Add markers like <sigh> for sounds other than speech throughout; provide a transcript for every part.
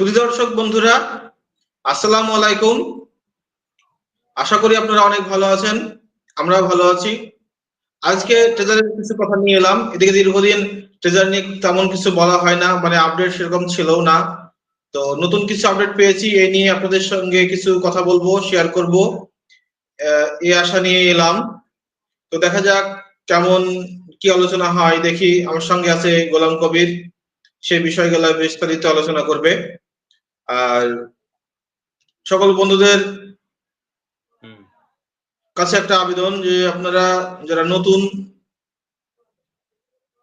সুধী দর্শক বন্ধুরা, আসসালামু আলাইকুম। আশা করি আপনারা অনেক ভালো আছেন, আমরাও ভালো আছি। আজকে ট্রেজারের কিছু কথা নিয়ে এলাম। এদিকে দীর্ঘদিন ট্রেজার নিয়ে তেমন কিছু বলা হয় না মানে আপডেট সেরকম ছিলও না। তো নতুন কিছু আপডেট পেয়েছি এই নিয়ে আপনাদের সঙ্গে কিছু কথা বলব শেয়ার করব। এই আশা নিয়ে এলাম। তো দেখা যাক কেমন কি আলোচনা হয়, দেখি। আমার সঙ্গে আছে গোলাম কবির সেই বিষয়গুলো বিস্তারিত আলোচনা করবে। আর সকল বন্ধুদের কাছে একটা আবেদন যে আপনারা যারা নতুন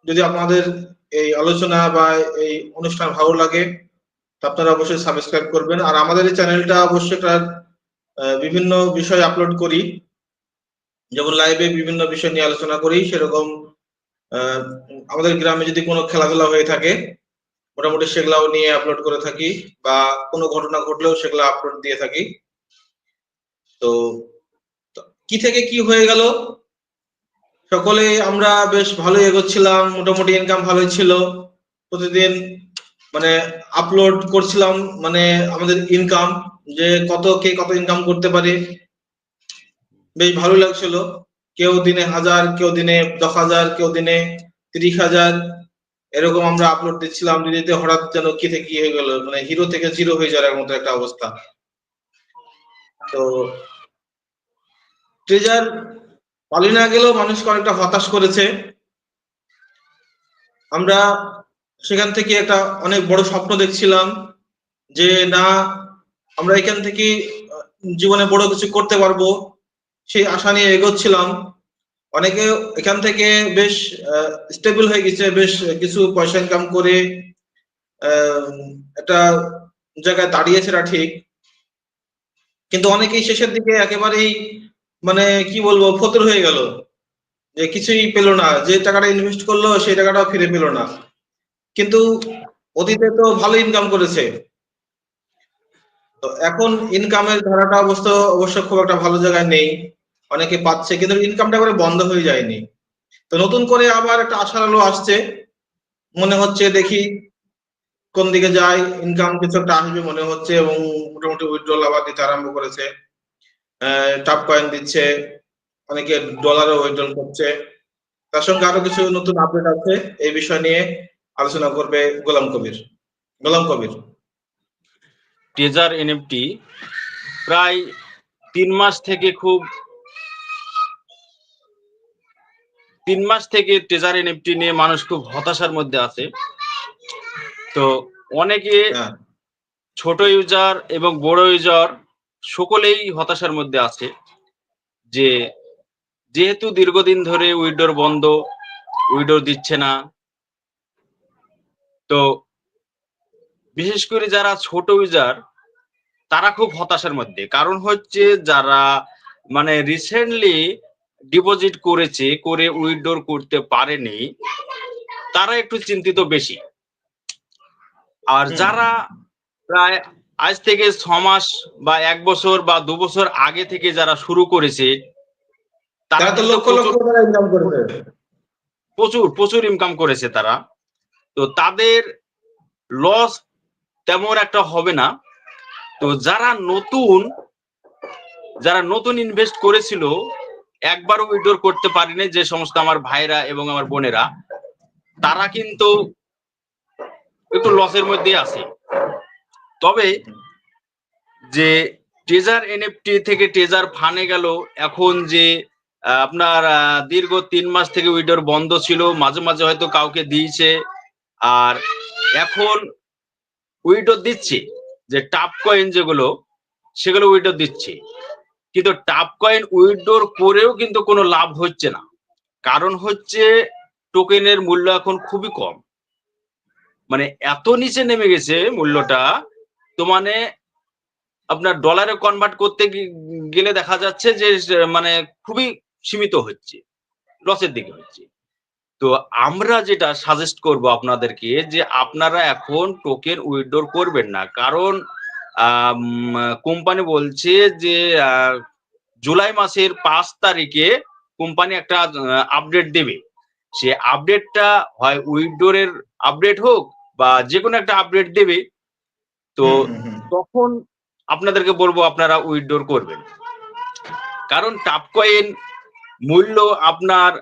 যদি আপনাদের এই আলোচনা বা এই অনুষ্ঠান ভালো লাগে তা আপনারা অবশ্যই সাবস্ক্রাইব করবেন। আর আমাদের এই চ্যানেলটা অবশ্যই একটা বিভিন্ন বিষয় আপলোড করি। যেমন লাইভে বিভিন্ন বিষয় নিয়ে আলোচনা করি সেরকম আমাদের গ্রামে যদি কোনো খেলাধুলা হয়ে থাকে মোটামুটি সেগুলাও নিয়ে আপলোড করে থাকি বা কোনো ঘটনা ঘটলেও সেগুলো আপলোড দিয়ে থাকি। তো কি থেকে কি হয়ে গেল? সকলে আমরা বেশ ভালোই এগোচ্ছিলাম, মোটামুটি ইনকাম ভালোই ছিল। প্রতিদিন মানে আপলোড করছিলাম মানে আমাদের ইনকাম যে কত কে কত ইনকাম করতে পারে। বেশ ভালো লাগছিল। কেউ দিনে হাজার, কেউ দিনে দশ হাজার, কেউ দিনে তিরিশ হাজার। এরকম আমরা আপলোড দিচ্ছিলাম দিদিতে হঠাৎ যেন কি থেকে হয়ে গেল মানে হিরো থেকে জিরো হয়ে যাওয়ার মতো একটা অবস্থা। তো ট্রেজার পালি না গেলেও মানুষকে অনেকটা হতাশ করেছে। আমরা সেখান থেকে একটা অনেক বড় স্বপ্ন দেখছিলাম যে, না, আমরা এখান থেকে জীবনে বড় কিছু করতে পারব। সেই আশা নিয়ে এগোচ্ছিলাম। অনেকে এখান থেকে বেশ স্টেবল হয়ে গেছে, বেশ কিছু পয়সা ইনকাম করে একটা জায়গায় দাঁড়িয়েছে না ঠিক। কিন্তু অনেকেই শেষের দিকে একেবারেই মানে কি বলব, ফতুর হয়ে গেল। যে কিছুই পেল না, যে টাকাটা ইনভেস্ট করল, সেই টাকাটাও ফিরে পেল না। কিন্তু অতীতে তো ভালো ইনকাম করেছে। তো এখন ইনকামের ধারাটা অবশ্য অবশ্য খুব একটা ভালো জায়গায় নেই। অনেকে পাচ্ছে, কিন্তু ইনকামটা করে বন্ধ হয়ে যায়নি। তো নতুন করে আবার একটা আশার আলো আসছে। মনে হচ্ছে দেখি কোন দিকে যায় ইনকাম কিছু একটা আসবে মনে হচ্ছে এবং মোটামুটি উইথড্রল আবার দিতে আরম্ভ করেছে। টাপ কয়েন দিচ্ছে, অনেকে ডলারও উইথড্রল করছে। তার সঙ্গে আরও কিছু নতুন আপডেট আছে, এই বিষয় নিয়ে আলোচনা করবে গোলাম কবির। গোলাম কবির। ট্রেজার এনএফটি প্রায় তিন মাস থেকে খুব তিন মাস থেকে ট্রেজার এনএফটি নিয়ে মানুষ খুব হতাশার মধ্যে আছে। তো অনেকে হ্যাঁ। ছোট ইউজার এবং বড় ইউজার সকলেই হতাশার মধ্যে আছে যে যেহেতু দীর্ঘদিন ধরে উইডোর বন্ধ উইডোর দিচ্ছে না তো বিশেষ করে যারা ছোট ইউজার তারা খুব হতাশার মধ্যে। কারণ হচ্ছে যারা মানে রিসেন্টলি ডিপোজিট করেছে করে উইথড্র করতে পারেনি তারা একটু চিন্তিত বেশি। আর যারা প্রায় আজ থেকে ছ মাস বা এক বছর বা দু বছর আগে থেকে যারা শুরু করেছে তারা তো লক্ষ লক্ষ ইনকাম করেছে। প্রচুর প্রচুর ইনকাম করেছে তারা। তো তাদের লস তেমন একটা হবে না। তো যারা নতুন যারা নতুন ইনভেস্ট করেছিল একবারও উইড্রো করতে পারেনি, যে সমস্ত আমার ভাইরা এবং আমার বোনেরা। তারা কিন্তু একটু লসের মধ্যে আছে। তবে যে ট্রেজার এনএফটি থেকে ট্রেজার ফানে গেল, এখন যে আপনার দীর্ঘ তিন মাস থেকে উইডোর বন্ধ ছিল, মাঝে মাঝে হয়তো কাউকে দিয়েছে। আর এখন উইডো দিচ্ছে, যে টাপ কয়েন যেগুলো, সেগুলো উইডো দিচ্ছে। কিন্তু টাপ কয়েন উইডোর করেও কিন্তু কোনো লাভ হচ্ছে না। কারণ হচ্ছে টোকেনের মূল্য এখন খুবই কম। মানে এত নিচে নেমে গেছে মূল্যটা, তো মানে আপনার ডলারে কনভার্ট করতে গেলে দেখা যাচ্ছে যে মানে খুবই সীমিত হচ্ছে লসের দিকে হচ্ছে। তো আমরা যেটা সাজেস্ট করব আপনাদেরকে যে আপনারা এখন টোকেন উইথড্র করবেন না। কারণ কোম্পানি বলছে যে জুলাই মাসের পাঁচ তারিখে কোম্পানি একটা আপডেট দেবে সে আপডেটটা হয় উইথড্রোর আপডেট হোক বা যে কোনো একটা আপডেট দেবে তো। তখন আপনাদেরকে বলব আপনারা উইথড্র করবেন কারণ টাপ কয়েন মূল্য আপনার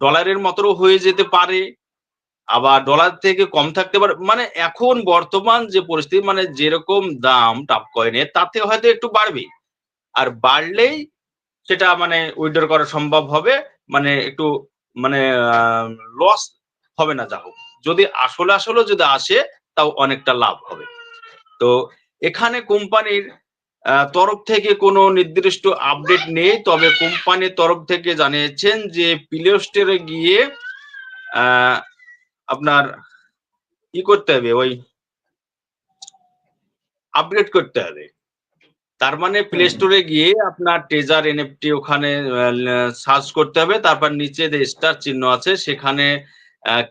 ডলারের মতো হয়ে যেতে পারে আবার ডলার থেকে কম থাকতে পারে মানে এখন বর্তমান যে পরিস্থিতি মানে যেরকম দাম টাপ কয়েনের তাতে হয়তো একটু বাড়বে আর বাড়লেই সেটা মানে উইথড্র করা সম্ভব হবে মানে একটু মানে লস হবে না, যা হোক। যদি আসলে আসলে যদি আসে, তাও অনেকটা লাভ হবে। তো এখানে কোম্পানির তরফ থেকে কোনো নির্দিষ্ট আপডেট নেই, তবে কোম্পানির তরফ থেকে জানিয়েছেন যে প্লে স্টোরে গিয়ে আপনার ই করতে হবে ওই আপডেট করতে হবে। তার মানে প্লে স্টোরে গিয়ে আপনার ট্রেজার এনএফটি ওখানে সার্চ করতে হবে তারপর নিচে যে স্টার চিহ্ন আছে সেখানে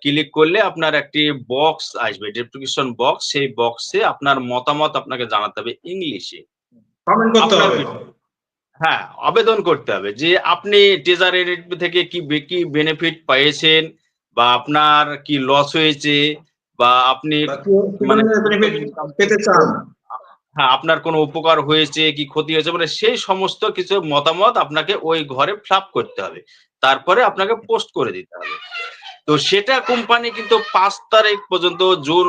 ক্লিক করলে আপনার একটি বক্স আসবে ডেপ্লিকেশন বক্স সেই বক্সে আপনার মতামত আপনাকে জানাতে হবে ইংলিশে কমেন্ট করতে হবে। হ্যাঁ আবেদন করতে হবে যে আপনি ট্রেজার এনএফটি থেকে কি কি বেনিফিট পেয়েছেন বা আপনার কি লস হয়েছে বা আপনি মানে পেতে চান। হ্যাঁ আপনার কোনো উপকার হয়েছে কি ক্ষতি হয়েছে মানে সেই সমস্ত কিছু মতামত আপনাকে ওই ঘরে ফ্লাপ করতে হবে। তারপরে আপনাকে পোস্ট করে দিতে হবে। তো সেটা কোম্পানি কিন্তু পাঁচ তারিখ পর্যন্ত জুন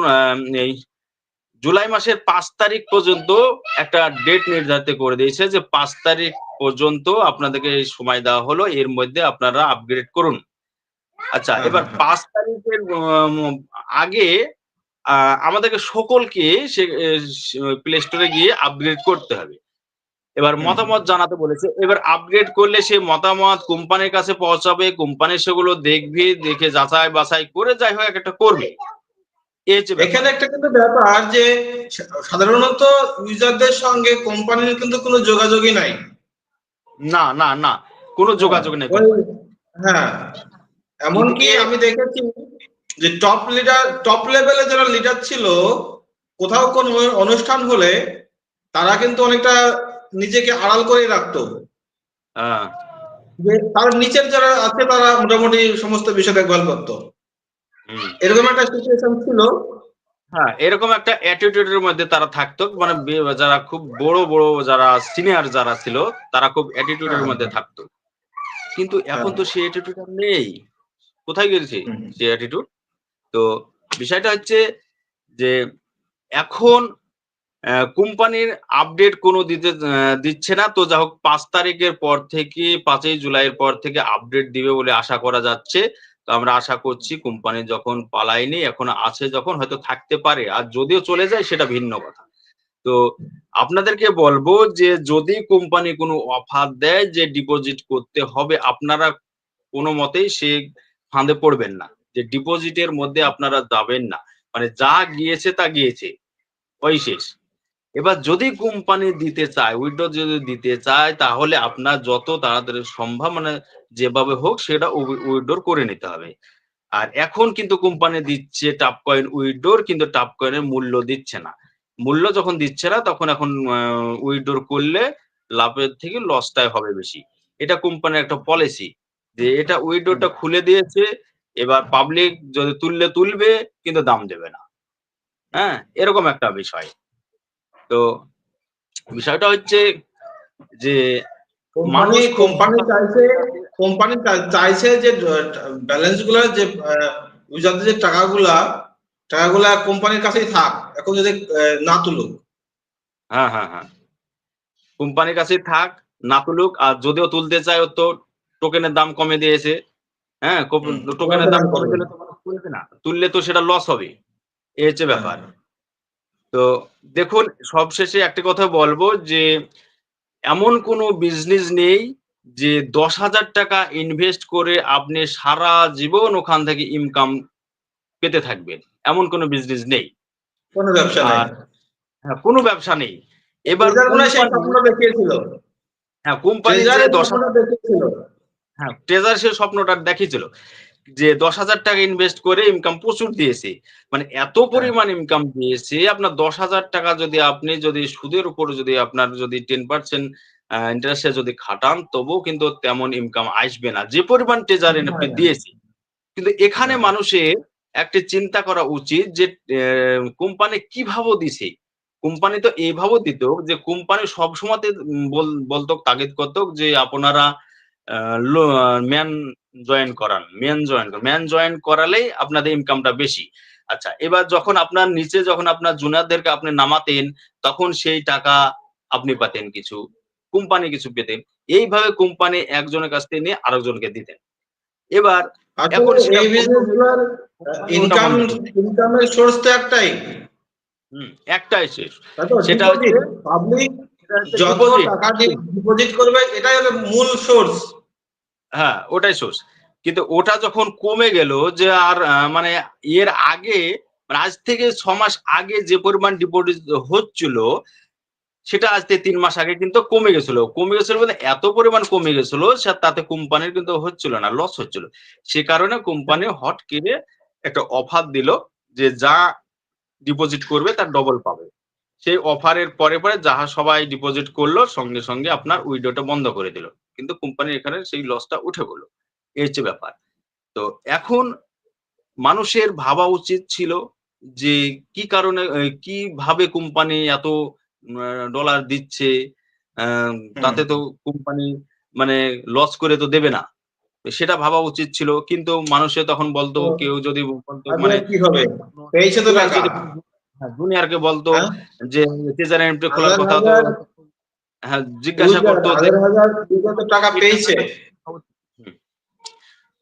জুলাই মাসের পাঁচ তারিখ পর্যন্ত একটা ডেট নির্ধারিত করে দিয়েছে যে পাঁচ তারিখ পর্যন্ত আপনাদেরকে সময় দেওয়া হলো। এর মধ্যে আপনারা আপগ্রেড করুন। আচ্ছা এবার। পাঁচ তারিখের আগে আমাদেরকে সকলকে সে প্লে স্টোরে গিয়ে আপগ্রেড করতে হবে। এবার মতামত জানাতে বলেছে এবার আপগ্রেড করলে সেই মতামত কোম্পানির কাছে পৌঁছাবে কোম্পানি সেগুলো দেখবে দেখে যাচাই বাছাই করে যাই হোক একটা করবে। এখানে একটা কিন্তু ব্যাপার যে সা- সাধারণত ইউজারদের সঙ্গে কোম্পানির কিন্তু কোনো যোগাযোগই নাই। না না না কোনো যোগাযোগ নেই। হ্যাঁ। এমনকি আমি দেখেছি যে টপ লিডার টপ লেভেলে যারা লিডার ছিল কোথাও কোন অনুষ্ঠান হলে তারা কিন্তু অনেকটা নিজেকে আড়াল করে রাখতো। হ্যাঁ। যে তার নিচের যারা আছে তারা মোটামুটি সমস্ত বিষয় দেখভাল করতো। এরকম একটা সিচুয়েশন ছিল। হ্যাঁ এরকম একটা অ্যাটিটিউডের মধ্যে তারা থাকতো। মানে যারা খুব বড় বড় যারা সিনিয়র যারা ছিল তারা খুব অ্যাটিটিউডের হ্যাঁ। মধ্যে থাকতো। কিন্তু এখন হ্যাঁ। তো সেই অ্যাটিটিউড নেই। কোথায় গেছে। সেই অ্যাটিটিউড তো বিষয়টা হচ্ছে যে এখন কোম্পানির আপডেট কোনো দিতে দিচ্ছে না। তো যা হোক পাঁচ তারিখের পর থেকে পাঁচই জুলাইয়ের পর থেকে আপডেট দিবে বলে আশা করা যাচ্ছে। তো আমরা আশা করছি কোম্পানি যখন পালায়নি এখন আছে যখন হয়তো থাকতে পারে। আর যদিও চলে যায় সেটা ভিন্ন কথা। তো আপনাদেরকে বলব যে যদি কোম্পানি কোনো অফার দেয় যে ডিপোজিট করতে হবে আপনারা কোনো মতেই সে ফাঁদে পড়বেন না, যে ডিপোজিটের মধ্যে আপনারা যাবেন না। মানে যা গিয়েছে তা গিয়েছে, ওই শেষ। এবার যদি কোম্পানি দিতে চায় উইড্রো যদি দিতে চায়, তাহলে আপনার যত তাড়াতাড়ি সম্ভব মানে যেভাবে হোক, সেটা উইড্রোর করে নিতে হবে। আর এখন কিন্তু কোম্পানি দিচ্ছে টাপ কয়েন উইড্রোর কিন্তু টাপ কয়েনের মূল্য দিচ্ছে না। মূল্য যখন দিচ্ছে না, তখন এখন উইড্রোর করলে লাভের থেকে লসটাই হবে বেশি। এটা কোম্পানির একটা পলিসি যে এটা উইড্রোটা খুলে দিয়েছে এবার পাবলিক যদি তুললে তুলবে কিন্তু দাম দেবে না। হ্যাঁ? এরকম একটা বিষয়। তো বিষয়টা হচ্ছে যে মানুষ কোম্পানি চাইছে কোম্পানি চাইছে যে ব্যালেন্সগুলা যে ইউজারদের যে টাকাগুলা টাকাগুলা কোম্পানির কাছেই থাক এখন যদি না তুলুক। হ্যাঁ হ্যাঁ হ্যাঁ। কোম্পানির কাছে থাক না তুলুক আর যদিও তুলতে চায় ও তো টোকেনের দাম কমে দিয়েছে। হ্যাঁ টোকেনের দাম কমে। দিলে তুলবে না। তুললে তো সেটা লস হবে। এই হচ্ছে ব্যাপার। তো দেখুন সবশেষে একটা কথা বলব যে এমন কোনো বিজনেস নেই যে দশ হাজার টাকা ইনভেস্ট করে আপনি সারা জীবন ওখান থেকে ইনকাম পেতে থাকবেন। এমন কোনো বিজনেস নেই। কোনো ব্যবসা নেই। হ্যাঁ, কোনো ব্যবসা নেই। এবার মনে হয় কোম্পানি- দেখিয়েছিল হ্যাঁ দশ দেখিয়েছিল। হ্যাঁ। ট্রেজার সে স্বপ্নটা দেখিয়েছিল যে দশ হাজার টাকা ইনভেস্ট করে ইনকাম প্রচুর দিয়েছে। মানে এত পরিমাণ ইনকাম দিয়েছে আপনার দশ হাজার টাকা যদি আপনি যদি সুদের উপর যদি আপনার যদি টেন পার্সেন্ট ইন্টারেস্টে যদি খাটান তবুও কিন্তু তেমন ইনকাম আসবে না। যে পরিমাণ ট্রেজার আপনি হ্যাঁ। দিয়েছে। কিন্তু এখানে হ্যাঁ। মানুষের একটি চিন্তা করা উচিত যে কোম্পানি কীভাবে দিছে? কোম্পানি তো এইভাবে দিত যে কোম্পানি বল- বলতো তাগিদ করতো যে আপনারা ম্যান জয়েন করান ম্যান জয়েন ম্যান জয়েন করালেই আপনাদের ইনকামটা বেশি। আচ্ছা এবার যখন আপনার নিচে যখন আপনার জুনিয়রদেরকে আপনি নামাতেন তখন সেই টাকা আপনি পাতেন কিছু কোম্পানি কিছু পেতেন। এইভাবে কোম্পানি একজনের কাছ থেকে নিয়ে আরেকজনকে দিতেন। এবার এখন ইনকাম ইনকামের সোর্স তো একটাই। হুম, একটাই শেষ সেটা হচ্ছে- পাবলিক যত টাকা ডিপোজিট করবে এটাই হলো মূল সোর্স হ্যাঁ ওটাই সোর্স কিন্তু ওটা যখন কমে গেল যে আর মানে এর আগে মানে আজ থেকে ছ মাস আগে যে পরিমাণ ডিপোজিট হচ্ছিল সেটা আজ থেকে তিন মাস আগে কিন্তু কমে গেছিল। কমে গেছিল বলে এত পরিমাণ কমে গেছিল সে তাতে কোম্পানির কিন্তু হচ্ছিল না লস হচ্ছিল। সে কারণে কোম্পানি হট কিনে একটা অফার দিল যে যা ডিপোজিট করবে তার ডবল পাবে। সেই অফারের পরে পরে যাহা সবাই ডিপোজিট করল সঙ্গে সঙ্গে আপনার উইডোটা বন্ধ করে দিল। কিন্তু কোম্পানির এখানে সেই লসটা উঠে পড়ল। এই হচ্ছে ব্যাপার। তো এখন মানুষের ভাবা উচিত ছিল যে কি কারণে কীভাবে কোম্পানি এত ডলার দিচ্ছে তাতে তো কোম্পানি মানে লস করে তো দেবে না। সেটা ভাবা উচিত ছিল। কিন্তু মানুষে তখন বলতো কেউ যদি বলতো মানে মানে কি হবে? পেয়েছে তো টাকা। জুনিয়রকে বলতো হ্যাঁ? যে ট্রেজার এন্ট্রি খোলার কথা তো হ্যাঁ জিজ্ঞাসা করতো টাকা পেয়েছে।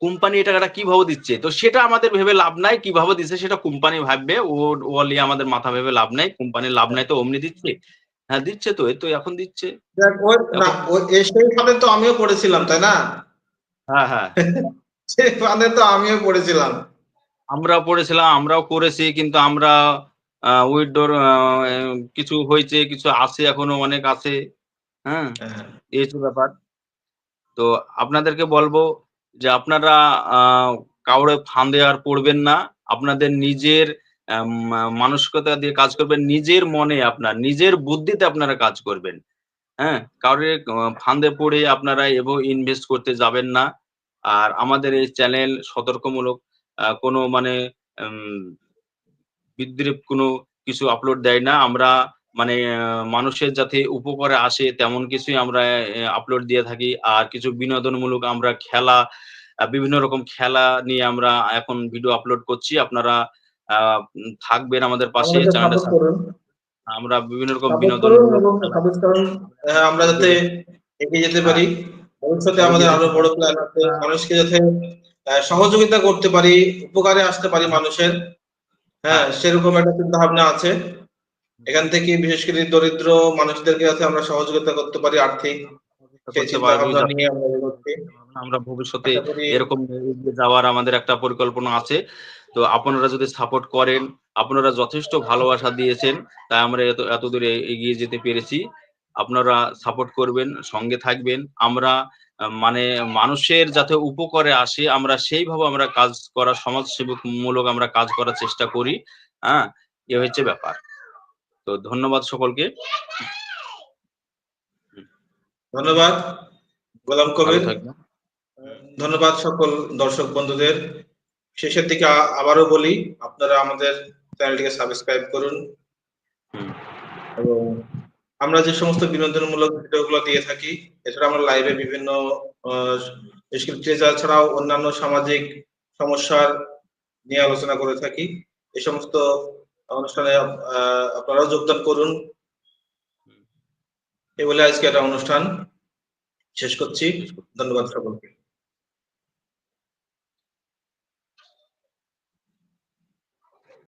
কোম্পানি এই টাকাটা কীভাবে দিচ্ছে? তো সেটা আমাদের ভেবে লাভ নাই কীভাবে দিচ্ছে সেটা কোম্পানি ভাববে। ও ওলি আমাদের মাথা ভেবে লাভ নাই কোম্পানির লাভ নাই তো অমনি দিচ্ছে। হ্যাঁ দিচ্ছে তো তো এখন দিচ্ছে। সেই ফাঁদে তো আমিও পড়েছিলাম তাই না? হ্যাঁ হ্যাঁ। <laughs> সেই ফাঁদে তো আমিও পড়েছিলাম। আমরাও পড়েছিলাম আমরাও করেছি কিন্তু আমরা উইডোর কিছু হয়েছে কিছু আছে এখনও অনেক আছে হ্যাঁ? হ্যাঁ। এই হচ্ছে ব্যাপার। তো আপনাদেরকে বলব যে আপনারা কাউরে ফাঁদে আর পড়বেন না। আপনাদের নিজের মানসিকতা দিয়ে কাজ করবেন নিজের মনে আপনার নিজের বুদ্ধিতে আপনারা কাজ করবেন হ্যাঁ? কাউরে ফাঁদে পড়ে আপনারা এবং ইনভেস্ট করতে যাবেন না। আর আমাদের এই চ্যানেল সতর্কমূলক কোনো মানে বিদ্রুপ কোনো কিছু আপলোড দেয় না। আমরা মানে আহ, মানুষের যাতে উপকারে আসে তেমন কিছুই আমরা আপলোড দিয়ে থাকি। আর কিছু বিনোদনমূলক আমরা খেলা বিভিন্ন রকম খেলা নিয়ে আমরা এখন ভিডিও আপলোড করছি। আপনারা আহ, থাকবেন আমাদের পাশে চ্যানেলটা আমরা বিভিন্ন রকম বিনোদন আহ, আমরা যাতে এগিয়ে যেতে পারি। ভবিষ্যতে আমাদের আরও বড় প্ল্যান আছে। মানুষকে যাতে সহযোগিতা করতে পারি উপকারে আসতে পারি মানুষের। হ্যাঁ সেরকম একটা চিন্তা ভাবনা আছে। এখান থেকে বিশেষ করে দরিদ্র মানুষদেরকে যাতে আমরা সহযোগিতা করতে পারি আর্থিক আমরা ভবিষ্যতে এরকম যাওয়ার আমাদের একটা পরিকল্পনা আছে। তো আপনারা যদি সাপোর্ট করেন আপনারা যথেষ্ট ভালোবাসা দিয়েছেন তাই আমরা এত এতদূরে এগিয়ে যেতে পেরেছি। আপনারা সাপোর্ট করবেন সঙ্গে থাকবেন। আমরা মানে মানুষের যাতে উপকারে আসে আমরা সেইভাবে আমরা কাজ করার সমাজসেবক মূলক আমরা কাজ করার চেষ্টা করি। হ্যাঁ এ হচ্ছে ব্যাপার। তো ধন্যবাদ সকলকে। ধন্যবাদ গোলাম কবির। ধন্যবাদ সকল দর্শক বন্ধুদের। শেষের দিকে আবারও বলি আপনারা আমাদের চ্যানেলটিকে সাবস্ক্রাইব করুন। এবং আমরা যে সমস্ত বিনোদনমূলক ভিডিওগুলো দিয়ে থাকি, এছাড়া আমরা লাইভে বিভিন্ন ছাড়াও অন্যান্য সামাজিক সমস্যার নিয়ে আলোচনা করে থাকি। এই সমস্ত অনুষ্ঠানে আপনারাও যোগদান করুন। এই বলে আজকে একটা অনুষ্ঠান শেষ করছি। ধন্যবাদ সকলকে।